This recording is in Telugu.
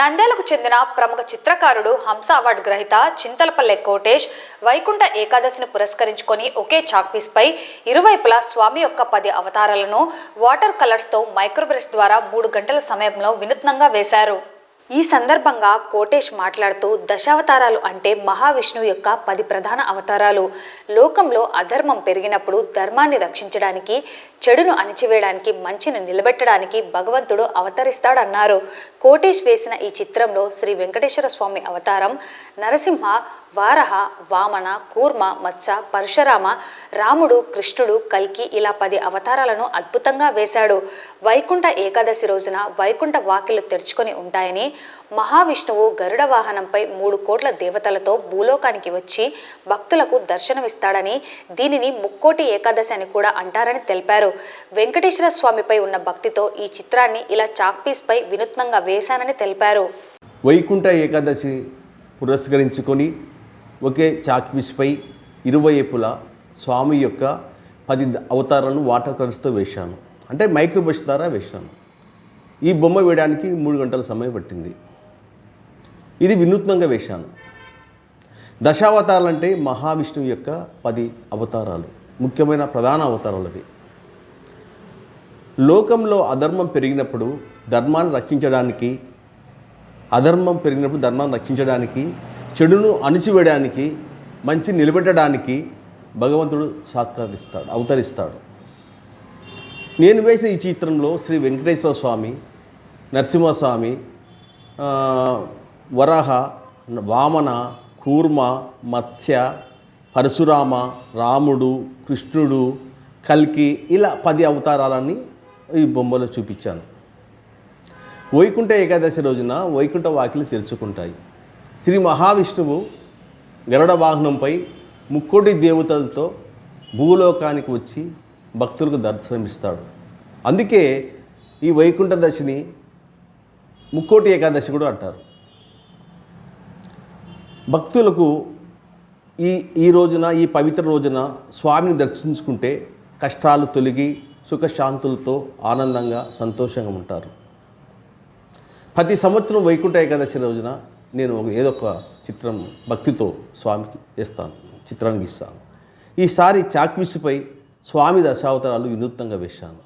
నంద్యాలకు చెందిన ప్రముఖ చిత్రకారుడు హంస అవార్డు గ్రహీత చింతలపల్లె కోటేష్ వైకుంఠ ఏకాదశిని పురస్కరించుకొని ఒకే చాక్పీస్పై ఇరువైపులా స్వామి యొక్క పది అవతారాలను వాటర్ కలర్స్తో మైక్రోబ్రష్ ద్వారా మూడు గంటల సమయంలో వినూత్నంగా వేశారు. ఈ సందర్భంగా కోటేష్ మాట్లాడుతూ దశావతారాలు అంటే మహావిష్ణువు యొక్క పది ప్రధాన అవతారాలు. లోకంలో అధర్మం పెరిగినప్పుడు ధర్మాన్ని రక్షించడానికి చెడును అణిచివేయడానికి మంచిని నిలబెట్టడానికి భగవంతుడు అవతరిస్తాడన్నారు. కోటేష్ వేసిన ఈ చిత్రంలో శ్రీ వెంకటేశ్వర స్వామి అవతారం నరసింహ వారహ వామన కూర్మ మత్స పరశురామ రాముడు కృష్ణుడు కల్కి ఇలా పది అవతారాలను అద్భుతంగా వేశాడు. వైకుంఠ ఏకాదశి రోజున వైకుంఠ వాకిలు తెరుచుకొని ఉంటాయని మహావిష్ణువు గరుడ వాహనంపై మూడు కోట్ల దేవతలతో భూలోకానికి వచ్చి భక్తులకు దర్శనమిస్తాడని దీనిని ముక్కోటి ఏకాదశి అని కూడా అంటారని తెలిపారు. వెంకటేశ్వర స్వామిపై ఉన్న భక్తితో ఈ చిత్రాన్ని ఇలా చాక్పీస్పై వినూత్నంగా వేశానని తెలిపారు. వైకుంఠ ఏకాదశి పురస్కరించుకొని ఒకే చాక్పీస్పై ఇరువైపులా స్వామి యొక్క పది అవతారాలను వాటర్ కలర్స్తో వేశాను. అంటే మైక్రోబస్ ద్వారా వేశాను. ఈ బొమ్మ వేయడానికి మూడు గంటల సమయం పట్టింది. ఇది వినూత్నంగా వేశాను. దశావతారాలు అంటే మహావిష్ణువు యొక్క పది అవతారాలు ముఖ్యమైన ప్రధాన అవతారాలు అవి. లోకంలో అధర్మం పెరిగినప్పుడు ధర్మాన్ని రక్షించడానికి అధర్మం పెరిగినప్పుడు ధర్మాన్ని రక్షించడానికి చెడును అణిచివేయడానికి మంచి నిలబెట్టడానికి భగవంతుడు సాక్షాత్కరిస్తాడు అవతరిస్తాడు. నేను వేసిన ఈ చిత్రంలో శ్రీ వెంకటేశ్వర స్వామి నరసింహస్వామి వరహ వామన కూర్మ మత్స్య పరశురామ రాముడు కృష్ణుడు కల్కి ఇలా పది అవతారాలని ఈ బొమ్మలో చూపించాను. వైకుంఠ ఏకాదశి రోజున వైకుంఠ వాకిలు తెరుచుకుంటాయి. శ్రీ మహావిష్ణువు గరుడ వాహనంపై ముక్కోటి దేవతలతో భూలోకానికి వచ్చి భక్తులకు దర్శనమిస్తాడు అందుకే ఈ వైకుంఠ దశని ముక్కోటి ఏకాదశి కూడా అంటారు. భక్తులకు ఈ ఈ రోజున ఈ పవిత్ర రోజున స్వామిని దర్శించుకుంటే కష్టాలు తొలగి సుఖశాంతులతో ఆనందంగా సంతోషంగా ఉంటారు. ప్రతి సంవత్సరం వైకుంఠ ఏకాదశి రోజున నేను ఒక- ఏదో ఒక చిత్రం భక్తితో స్వామికి ఇస్తాను చిత్రానికి ఇస్తాను ఈసారి చాక్పీసుపై స్వామి దశావతారాలు వినూత్నంగా వేశాను.